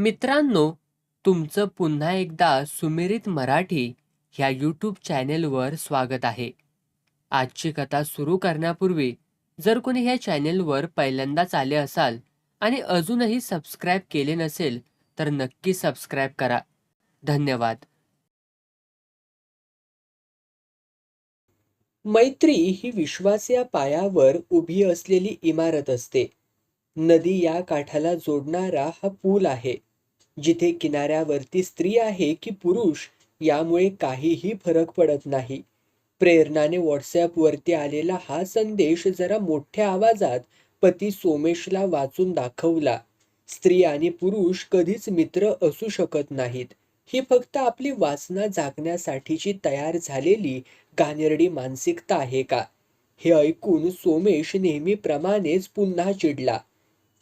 मित्रांनो तुमचं पुन्हा एकदा सुमिरित मराठी ह्या यूट्यूब चॅनेलवर स्वागत आहे. आजची कथा सुरू करण्यापूर्वी जर कोणी ह्या चॅनेलवर पहिल्यांदाच आले असाल आणि अजूनही सबस्क्राईब केले नसेल तर नक्की सबस्क्राईब करा. धन्यवाद. मैत्री ही विश्वास या पायावर उभी असलेली इमारत असते. नदी या काठाला जोडणारा हा पूल आहे. जिथे किनाऱ्यावरती स्त्री आहे की पुरुष यामुळे काहीही फरक पडत नाही. प्रेरणाने व्हॉट्सॲपवरती आलेला हा संदेश जरा मोठ्या आवाजात पती सोमेशला वाचून दाखवला. स्त्री आणि पुरुष कधीच मित्र असू शकत नाहीत. ही फक्त आपली वासना जागण्यासाठीची तयार झालेली गानेरडी मानसिकता आहे का? हे ऐकून सोमेश नेहमीप्रमाणेच पुन्हा चिडला.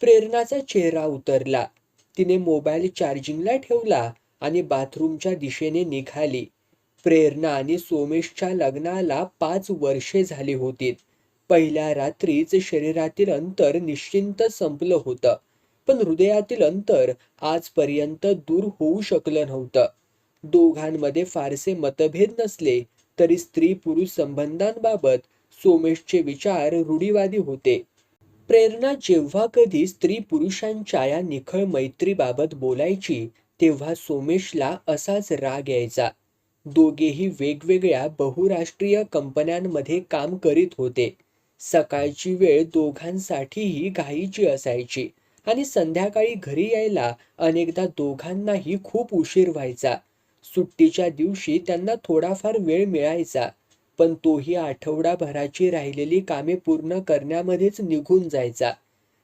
प्रेरणाचा चेहरा उतरला. तिने मोबाईल चार्जिंगला ठेवला आणि बाथरूमच्या दिशेने निघाली. प्रेरणा आणि सोमेशच्या लग्नाला पाच वर्षे झाली होती. पहिल्या रात्रीच शरीरातील अंतर निश्चिंत संपलं होतं पण हृदयातील अंतर आजपर्यंत दूर होऊ शकलं नव्हतं. दोघांमध्ये फारसे मतभेद नसले तरी स्त्री पुरुष संबंधांबाबत सोमेशचे विचार रूढीवादी होते. प्रेरणा जेव्हा कधी स्त्री पुरुषांच्या या निखळ मैत्रीबाबत बोलायची तेव्हा सोमेशला असाच राग यायचा. दोघेही वेगवेगळ्या बहुराष्ट्रीय कंपन्यांमध्ये काम करीत होते. सकाळची वेळ दोघांसाठीही घाईची असायची आणि संध्याकाळी घरी यायला अनेकदा दोघांनाही खूप उशीर व्हायचा. सुट्टीच्या दिवशी त्यांना थोडाफार वेळ मिळायचा. पण तोही आठवडाभराची राहिलेली कामे पूर्ण करण्यामध्येच निघून जायचा.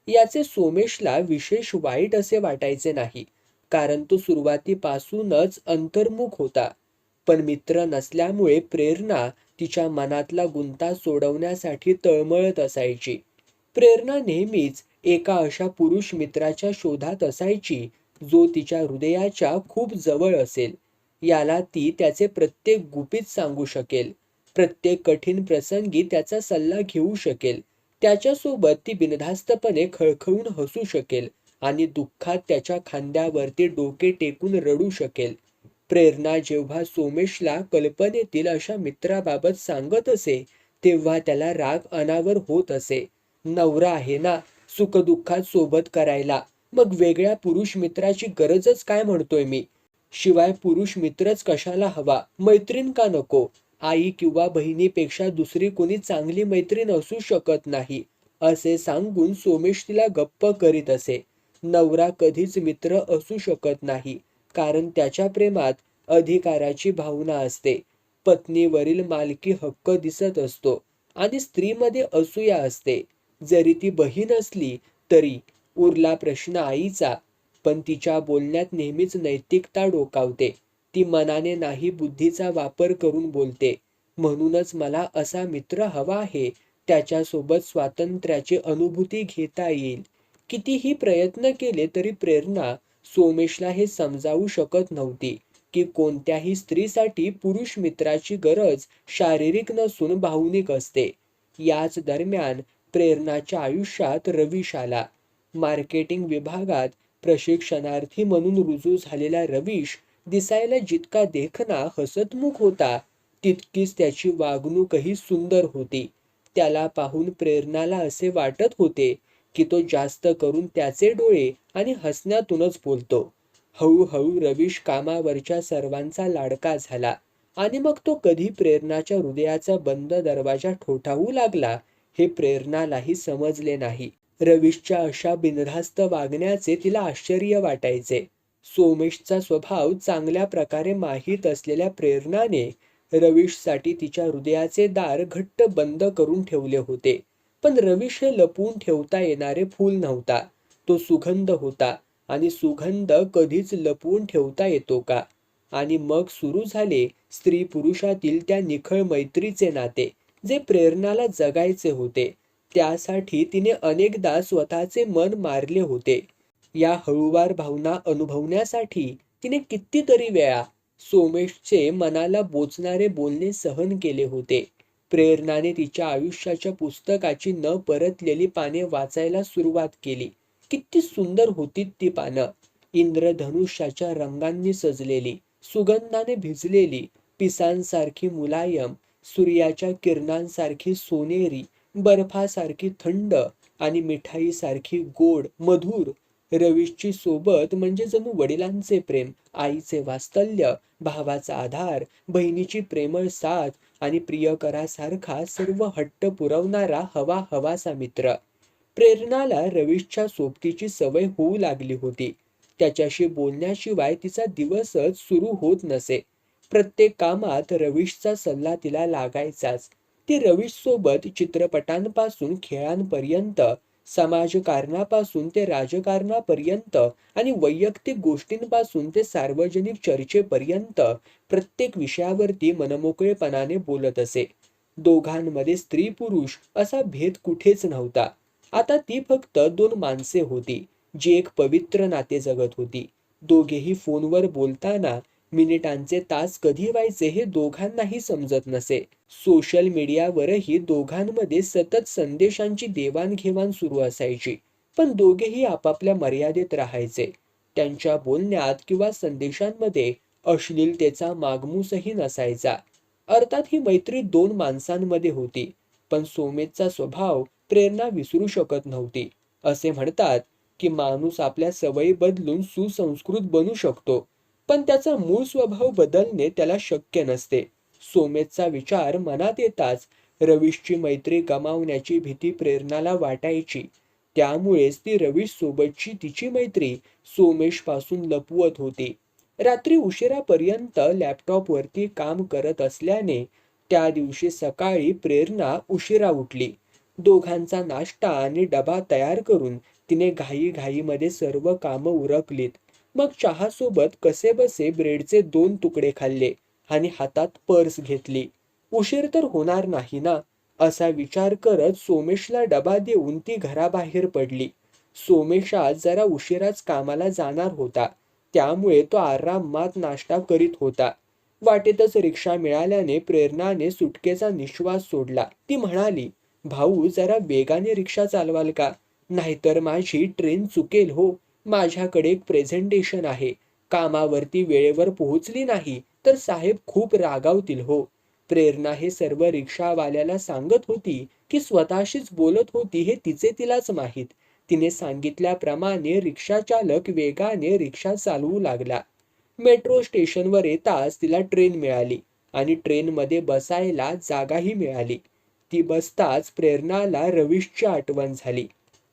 याचे सोमेशला विशेष वाईट असे वाटायचे नाही कारण तो सुरुवातीपासूनच अंतर्मुख होता. पण मित्र नसल्यामुळे प्रेरणा तिच्या मनातला गुंता सोडवण्यासाठी तळमळत असायची. प्रेरणा नेहमीच एका अशा पुरुष मित्राच्या शोधात असायची जो तिच्या हृदयाच्या खूप जवळ असेल. याला ती त्याचे प्रत्येक गुपित सांगू शकेल. प्रत्येक कठीण प्रसंगी त्याचा सल्ला घेऊ शकेल. त्याच्यासोबत ती बिनधास्तपणे खळखळून हसू शकेल आणि दुःखात त्याच्या खांद्यावरती डोके टेकून रडू शकेल. प्रेरणा जेव्हा सोमेशला कल्पनेतील अशा मित्राबाबत सांगत असे तेव्हा त्याला राग अनावर होत असे. नवरा आहे ना सुखदुःखात सोबत करायला. मग वेगळ्या पुरुष मित्राची गरजच काय म्हणतोय मी? शिवाय पुरुष मित्रच कशाला हवा? मैत्रीण का नको? आई किंवा बहिणीपेक्षा दुसरी कोणी चांगली मैत्रीण असू शकत नाही असे सांगून सोमेश तिला गप्प करीत असे. नवरा कधीच मित्र असू शकत नाही कारण त्याच्या प्रेमात अधिकाराची भावना असते. पत्नीवरील मालकी हक्क दिसत असतो आणि स्त्रीमध्ये असूया असते. जरी ती बहीण असली तरी उरला प्रश्न आईचा पण तिच्या बोलण्यात नेहमीच नैतिकता डोकावते. ती मनाने नाही बुद्धीचा वापर करून बोलते. म्हणूनच मला असा मित्र हवा आहे त्याच्यासोबत स्वातंत्र्याची अनुभूती घेता येईल. कितीही प्रयत्न केले तरी प्रेरणा सोमेशला हे समजावू शकत नव्हती की कोणत्याही स्त्रीसाठी पुरुष मित्राची गरज शारीरिक नसून भावनिक असते. याच दरम्यान प्रेरणाच्या आयुष्यात रवीश आला. मार्केटिंग विभागात प्रशिक्षणार्थी म्हणून रुजू झालेला रवीश दिसायला जितका देखना हसतमुख होता तितकीच त्याची वागणूकही सुंदर होती. त्याला पाहून प्रेरणाला असे वाटत होते की तो जास्त करून त्याचे डोळे आणि हसण्यातूनच बोलतो. हळूहळू रवीश कामावरच्या सर्वांचा लाडका झाला आणि मग तो कधी प्रेरणाच्या हृदयाचा बंद दरवाजा ठोठावू लागला हे प्रेरणालाही समजले नाही. रवीशच्या अशा बिनधास्त वागण्याचे तिला आश्चर्य वाटायचे. सोमेशचा स्वभाव चांगल्या प्रकारे माहीत असलेल्या प्रेरणाने रवीशसाठी तिच्या हृदयाचे दार घट्ट बंद करून ठेवले होते. पण रवीश हे लपवून ठेवता येणारे फूल नव्हता. तो सुगंध होता आणि सुगंध कधीच लपवून ठेवता येतो का? आणि मग सुरू झाले स्त्री पुरुषातील त्या निखळ मैत्रीचे नाते जे प्रेरणाला जगायचे होते. त्यासाठी तिने अनेकदा स्वतःचे मन मारले होते. या हळूवार भावना अनुभवण्यासाठी तिने कितीतरी वेळा सोमेशचे मनाला बोचणारे बोलणे सहन केले होते. प्रेरणाने तिच्या आयुष्याच्या पुस्तकाची न परतलेली पाने वाचायला सुरुवात केली. किती सुंदर होती ती पानं. इंद्रधनुष्याच्या रंगांनी सजलेली सुगंधाने भिजलेली पिसांसारखी मुलायम सूर्याच्या किरणांसारखी सोनेरी बर्फासारखी थंड आणि मिठाईसारखी गोड मधुर रवीशची सोबत म्हणजे जणू वडिलांचे प्रेम आईचे वास्तल्य भावाचा आधार बहिणीची प्रेमळ साथ आणि प्रियकरासारखा सर्व हट्ट पुरवणारा हवा हवासा मित्र. प्रेरणाला रवीशच्या सोबतीची सवय होऊ लागली होती. त्याच्याशी बोलण्याशिवाय तिचा दिवसच सुरू होत नसे. प्रत्येक कामात रवीशचा सल्ला तिला लागायचाच. ती रवीश सोबत चित्रपटांपासून खेळांपर्यंत समाजकारणापासून ते राजकारणापर्यंत आणि वैयक्तिक गोष्टींपासून ते सार्वजनिक चर्चेपर्यंत प्रत्येक विषयावरती मनमोकळेपणाने बोलत असे. दोघांमध्ये स्त्री पुरुष असा भेद कुठेच नव्हता. आता ती फक्त दोन माणसे होती जी एक पवित्र नाते जगत होती. दोघेही फोनवर बोलताना मिनिटांचे तास कधी व्हायचे हे दोघांनाही समजत नसे. सोशल मीडियावरही दोघांमध्ये सतत संदेशांची देवाणघेवाण सुरू असायची. पण दोघेही आपापल्या मर्यादेत राहायचे. त्यांच्या बोलण्यात किंवा संदेशांमध्ये अश्लीलतेचा मागमूसही नसायचा. अर्थात ही मैत्री दोन माणसांमध्ये होती पण सोमेतचा स्वभाव प्रेरणा विसरू शकत नव्हती. असे म्हणतात की माणूस आपल्या सवयी बदलून सुसंस्कृत बनू शकतो. पण त्याचा मूळ स्वभाव बदलणे त्याला शक्य नसते. सोमेतचा विचार मनात येताच रवीशची मैत्री गमावण्याची भीती प्रेरणाला वाटायची. त्यामुळेच ती रवीश सोबतची तिची मैत्री सोमेशपासून लपवत होती. रात्री उशिरापर्यंत लॅपटॉपवरती काम करत असल्याने त्या दिवशी सकाळी प्रेरणा उशिरा उठली. दोघांचा नाश्ता आणि डबा तयार करून तिने घाई घाईमध्ये सर्व कामं उरकलीत. मग चहासोबत कसे बसे ब्रेडचे दोन तुकडे खाल्ले आणि हातात पर्स घेतली. उशीर तर होणार नाही ना? असा विचार करत सोमेशला डबा देऊन ती घराबाहेर पडली. सोमेश आज जरा उशिराच कामाला जाणार होता. त्यामुळे तो आरामात नाश्ता करीत होता. वाटेतच रिक्षा मिळाल्याने प्रेरणाने सुटकेचा निश्वास सोडला. ती म्हणाली भाऊ जरा वेगाने रिक्षा चालवाल का? नाहीतर माझी ट्रेन चुकेल हो. माझ्याकडे एक प्रेझेंटेशन आहे. कामावरती वेळेवर पोहोचली नाही तर साहेब खूप रागावतील हो. प्रेरणा हे सर्व रिक्षावाल्याला सांगत होती की स्वतःशीच बोलत होती हे तिचे तिलाच माहीत. तिने सांगितल्याप्रमाणे रिक्षाचालक वेगाने रिक्षा चालवू लागला. मेट्रो स्टेशनवर येताच तिला ट्रेन मिळाली आणि ट्रेनमध्ये बसायला जागाही मिळाली. ती बसताच प्रेरणाला रवीशची आठवण झाली.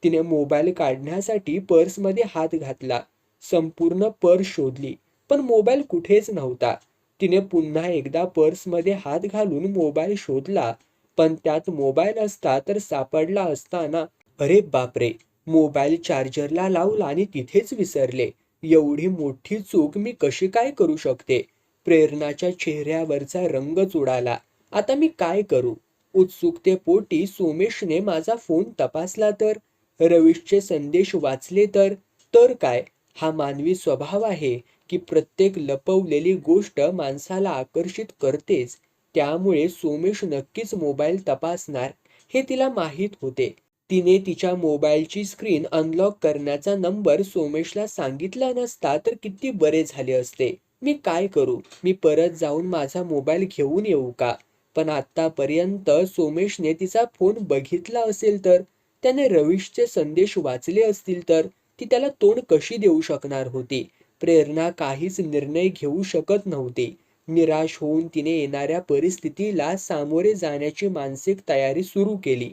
तिने मोबाईल काढण्यासाठी पर्समध्ये हात घातला. संपूर्ण पर्स शोधली पण मोबाईल कुठेच नव्हता. तिने पुन्हा एकदा पर्समध्ये हात घालून मोबाईल शोधला पण त्यात मोबाईल असता तर सापडला असता ना अरे बापरे! मोबाईल चार्जरला लावला आणि तिथेच विसरले. एवढी मोठी चूक मी कशी काय करू शकते? प्रेरणाच्या चेहऱ्यावरचा रंगच उडाला आता मी काय करू? उत्सुकतेपोटी सोमेशने माझा फोन तपासला तर? रवीशचे संदेश वाचले तर तर काय? हा मानवी स्वभाव आहे की प्रत्येक लपवलेली गोष्ट माणसाला आकर्षित करतेच. त्यामुळे सोमेश नक्कीच मोबाईल तपासणार हे तिला माहीत होते. तिने तिच्या मोबाईलची स्क्रीन अनलॉक करण्याचा नंबर सोमेशला सांगितला नसता तर किती बरे झाले असते. मी काय करू? मी परत जाऊन माझा मोबाईल घेऊन येऊ का? पण आतापर्यंत सोमेशने तिचा फोन बघितला असेल तर त्याने रवीशचे संदेश वाचले असतील तर ती त्याला तोंड कशी देऊ शकणार होती? प्रेरणा काहीच निर्णय घेऊ शकत नव्हती. निराश होऊन तिने येणाऱ्या परिस्थितीला सामोरे जाण्याची मानसिक तयारी सुरू केली.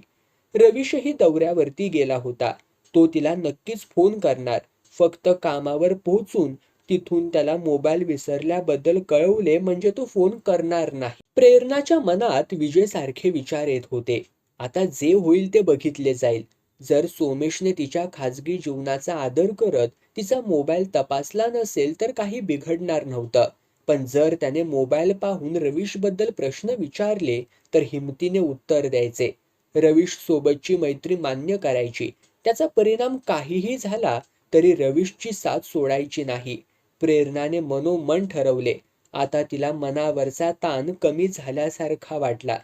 रवीशही दौऱ्यावरती गेला होता. तो तिला नक्कीच फोन करणार. फक्त कामावर पोहोचून तिथून त्याला मोबाईल विसरल्याबद्दल कळवले म्हणजे तो फोन करणार नाही. प्रेरणाच्या मनात विजयसारखे विचार येत होते. आता जे होईल ते बघितले जाईल. जर सोमेशने तिच्या खाजगी जीवनाचा आदर करत तिचा मोबाईल तपासला नसेल तर काही बिघडणार नव्हतं. पण जर त्याने मोबाईल पाहून रवीशबद्दल प्रश्न विचारले तर हिमतीने उत्तर द्यायचे. रवीश सोबतची मैत्री मान्य करायची. त्याचा परिणाम काहीही झाला तरी रवीशची साथ सोडायची नाही. प्रेरणाने मनोमन ठरवले. आता तिला मनावरचा ताण कमी झाल्यासारखा वाटला.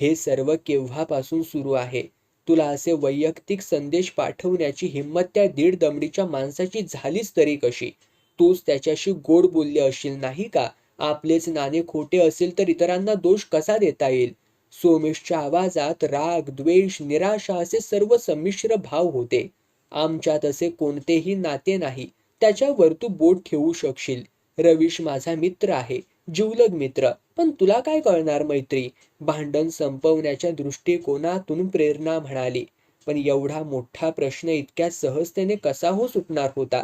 हे सर्व केव्हापासून सुरू आहे? तुला असे वैयक्तिक संदेश पाठवण्याची हिंमत त्या दीड दमडीच्या माणसाची झालीच तरी कशी? तूच त्याच्याशी गोड बोलले असशील नाही का? आपलेच नाणे खोटे असेल तर इतरांना दोष कसा देता येईल? सोमेशच्या आवाजात राग द्वेष निराशा असे सर्व संमिश्र भाव होते. आमच्यात असे कोणतेही नाते नाही. त्याच्यावर तू बोट ठेवू शकशील. रवीश माझा मित्र आहे. जिवलग मित्र. पण तुला काय कळणार मैत्री? भांडण संपवण्याच्या दृष्टिकोनातून प्रेरणा म्हणाली. पण एवढा मोठा प्रश्न इतक्या सहजतेने कसा हो सुटणार होता?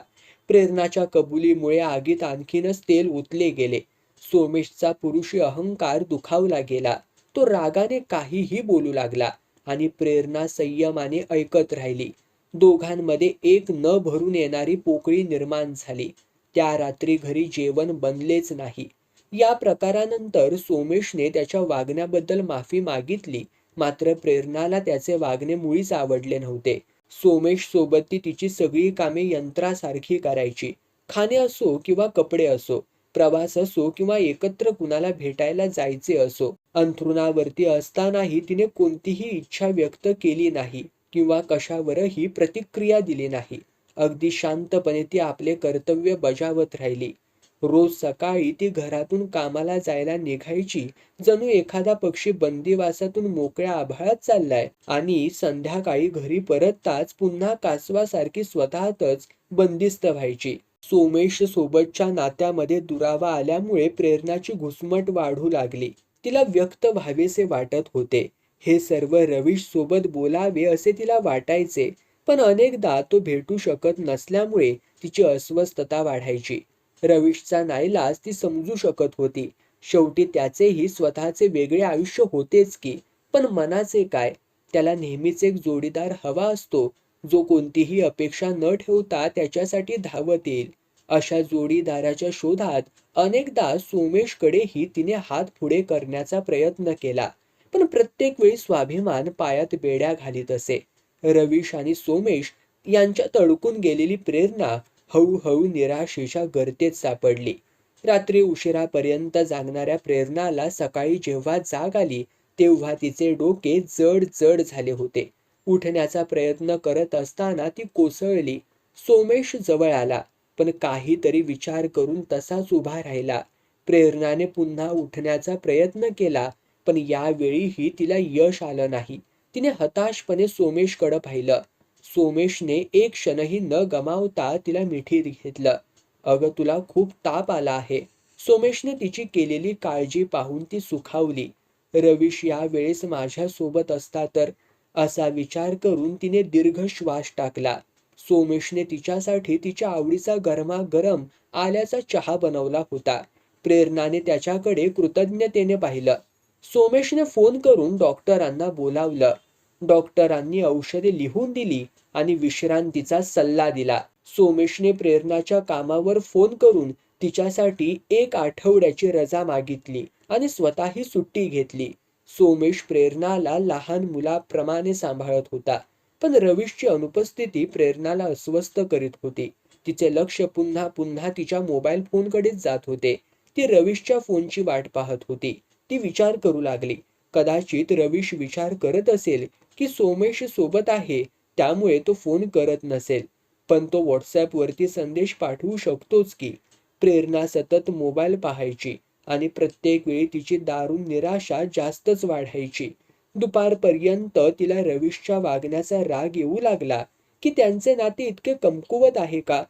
प्रेरणाच्या कबुलीमुळे आगीत आणखीनच तेल ओतले गेले. सोमेशचा पुरुषी अहंकार दुखावला गेला. तो रागाने काहीही बोलू लागला आणि प्रेरणा संयमाने ऐकत राहिली. दोघांमध्ये एक न भरून येणारी पोकळी निर्माण झाली. त्या रात्री घरी जेवण बनलेच नाही. या प्रकारानंतर सोमेशने त्याच्या वागण्याबद्दल माफी मागितली. मात्र प्रेरणाला त्याचे वागणे मुळीच आवडले नव्हते. सोमेश सोबत ती तिची सगळी कामे यंत्रासारखी करायची. खाणे असो किंवा कपडे असो प्रवास असो किंवा एकत्र कुणाला भेटायला जायचे असो अंथरुणावरती असतानाही तिने कोणतीही इच्छा व्यक्त केली नाही किंवा कशावरही प्रतिक्रिया दिली नाही. अगदी शांतपणे ती आपले कर्तव्य बजावत राहिली. रोज सकाळी ती घरातून कामाला जायला निघायची. जणू एखादा पक्षी बंदिवासातून मोकळ्या आभाळात चाललाय. आणि संध्याकाळी घरी परतताच पुन्हा कासवासारखी स्वतःतच बंदिस्त व्हायची. सोमेश सोबतच्या नात्यामध्ये दुरावा आल्यामुळे प्रेरणाची घुसमट वाढू लागली. तिला व्यक्त व्हावेसे वाटत होते. हे सर्व रवीश सोबत बोलावे असे तिला वाटायचे. पण अनेकदा तो भेटू शकत नसल्यामुळे तिची अस्वस्थता वाढायची. रवीशचा नाईलाज ती समजू शकत होती. शेवटी त्याचेही स्वतःचे वेगळे आयुष्य होतेच की पण मनाचे काय? त्याला नेहमीच एक जोडीदार हवा असतो जो कोणतीही अपेक्षा न ठेवता त्याच्यासाठी धावत येईल. अशा जोडीदाराच्या शोधात अनेकदा सोमेशकडेही तिने हात पुढे करण्याचा प्रयत्न केला पण प्रत्येक वेळी स्वाभिमान पायात बेड्या घालीत असे. रवीश आणि सोमेश यांच्यात अडकून गेलेली प्रेरणा हळूहळू निराशेच्या गर्तेत सापडली. रात्री उशिरापर्यंत जागणाऱ्या प्रेरणाला सकाळी जेव्हा जाग आली तेव्हा तिचे डोके जड जड झाले होते. उठण्याचा प्रयत्न करत असताना ती कोसळली. सोमेश जवळ आला पण काहीतरी विचार करून तसाच उभा राहिला. प्रेरणाने पुन्हा उठण्याचा प्रयत्न केला पण यावेळीही तिला यश आलं नाही. तिने हताशपणे सोमेशकडे पाहिलं. सोमेशने एक क्षणही न गमावता तिला मिठीत घेतलं. अगं तुला खूप ताप आला आहे. सोमेशने तिची केलेली काळजी पाहून ती सुखावली. रवीश यावेळेस माझ्यासोबत असता तर? असा विचार करून तिने दीर्घ श्वास टाकला. सोमेशने तिच्यासाठी तिच्या आवडीचा गरमागरम आल्याचा चहा बनवला होता. प्रेरणाने त्याच्याकडे कृतज्ञतेने पाहिलं. सोमेशने फोन करून डॉक्टरांना बोलावलं. डॉक्टरांनी औषधे लिहून दिली आणि विश्रांतीचा सल्ला दिला. सोमेशने प्रेरणाच्या कामावर फोन करून तिच्यासाठी एक आठवड्याची रजा मागितली आणि स्वतःही सुट्टी घेतली. सोमेश प्रेरणाला लहान मुलाप्रमाणे सांभाळत होता पण रवीशची अनुपस्थिती प्रेरणाला अस्वस्थ करीत होती. तिचे लक्ष पुन्हा पुन्हा तिच्या मोबाईल फोनकडेच जात होते. ती रवीशच्या फोनची वाट पाहत होती. ती विचार करू लागली. कदाचित रवीश विचार करत असेल की सोमेश सोबत आहे त्यामुळे तो फोन करत नसेल. पण तो व्हॉट्सॲपवरती संदेश पाठवू शकतोच की प्रेरणा सतत मोबाईल पाहायची आणि प्रत्येक वेळी तिची दारुण निराशा जास्तच वाढायची. दुपारपर्यंत तिला रवीशच्या वागण्याचा राग येऊ लागला की त्यांचे नाते इतके कमकुवत आहे का?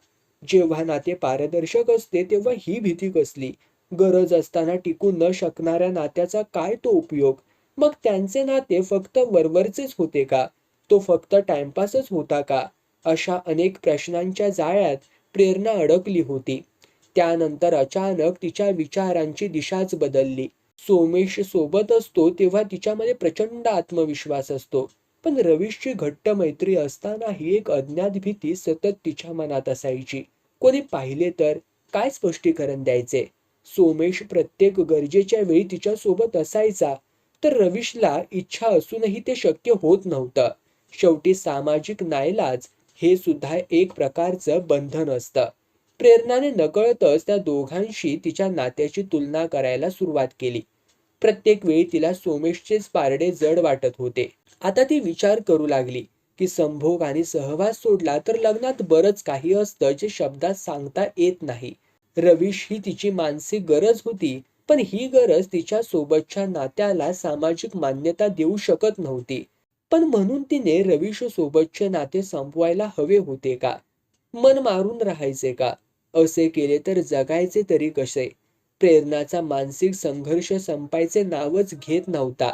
जेव्हा नाते पारदर्शक असते तेव्हा ही भीती कसली? गरज असताना टिकू न शकणाऱ्या नात्याचा काय तो उपयोग? मग त्यांचे नाते फक्त वरवरचेच होते का? तो फक्त टाइमपासच होता का? अशा अनेक प्रश्नांच्या जाळ्यात प्रेरणा अडकली होती. त्यानंतर अचानक तिच्या विचारांची दिशाच बदलली. सोमेश सोबत असतो तेव्हा तिच्यामध्ये प्रचंड आत्मविश्वास असतो. पण रवीशची घट्ट मैत्री असतानाही एक अज्ञात भीती सतत तिच्या मनात असायची. कोणी पाहिले तर काय स्पष्टीकरण द्यायचे? सोमेश प्रत्येक गरजेच्या वेळी तिच्या सोबत असायचा. तर रवीशला इच्छा असूनही ते शक्य होत नव्हतं. शेवटी सामाजिक नाईलाज हे सुद्धा एक प्रकारचं बंधन असतं. प्रेरणाने नकळतच त्या दोघांशी तिच्या नात्याची तुलना करायला सुरुवात केली. प्रत्येक वेळी तिला सोमेशचेच पारडे जड वाटत होते. आता ती विचार करू लागली की संभोग आणि सहवास सोडला तर लग्नात बरंच काही असतं जे शब्दात सांगता येत नाही. रवीश ही तिची मानसिक गरज होती पण ही गरज तिच्या सोबतच्या नात्याला सामाजिक मान्यता देऊ शकत नव्हती. पण म्हणून तिने रवीश सोबतचे नाते संपवायला हवे होते का? मन मारून राहायचे का? असे केले तर जगायचे तरी कसे? प्रेरणाचा मानसिक संघर्ष संपायचे नावच घेत नव्हता.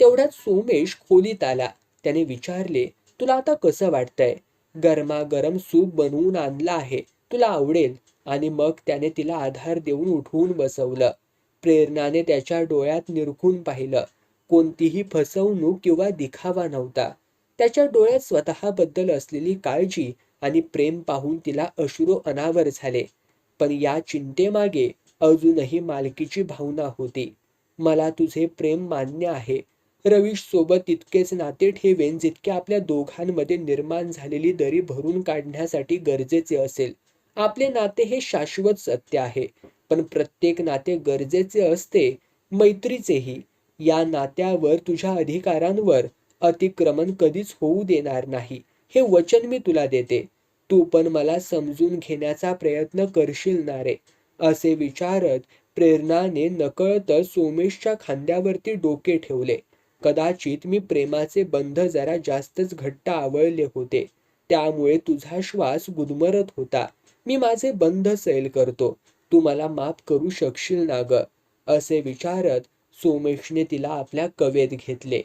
तेवढ्यात सोमेश खोलीत आला. त्याने विचारले तुला आता कसं वाटतंय? गरमागरम सूप बनवून आणला आहे. तुला आवडेल. आणि मग त्याने तिला आधार देऊन उठवून बसवलं. प्रेरणाने त्याच्या डोळ्यात निरखून पाहिलं. कोणतीही फसवणूक किंवा दिखावा नव्हता. त्याच्या डोळ्यात स्वतःबद्दल असलेली काळजी आणि प्रेम पाहून तिला अश्रू अनावर झाले. पण या चिंतेमागे अजूनही मालकीची भावना होती. मला तुझे प्रेम मान्य आहे. रवीश सोबत तितकेच नाते ठेवेन जितके आपल्या दोघांमध्ये निर्माण झालेली दरी भरून काढण्यासाठी गरजेचे असेल. आपले नाते हे शाश्वत सत्य आहे. पण प्रत्येक नाते गरजेचे असते मैत्रीचेही. या नात्यावर तुझ्या अधिकारांवर अतिक्रमण कधीच होऊ देणार नाही हे वचन मी तुला देते. तू पण मला समजून घेण्याचा प्रयत्न करशील ना रे असे विचारत प्रेरणाने नकळतच सोमेशच्या खांद्यावरती डोके ठेवले. कदाचित मी प्रेमाचे बंध जरा जास्तच घट्ट आवळले होते. त्यामुळे तुझा श्वास गुदमरत होता. मी माझे बंध सैल करतो. तू मला माफ करू शकशील ना ग असे विचारत सोमेशने तिला आपल्या कवेत घेतले.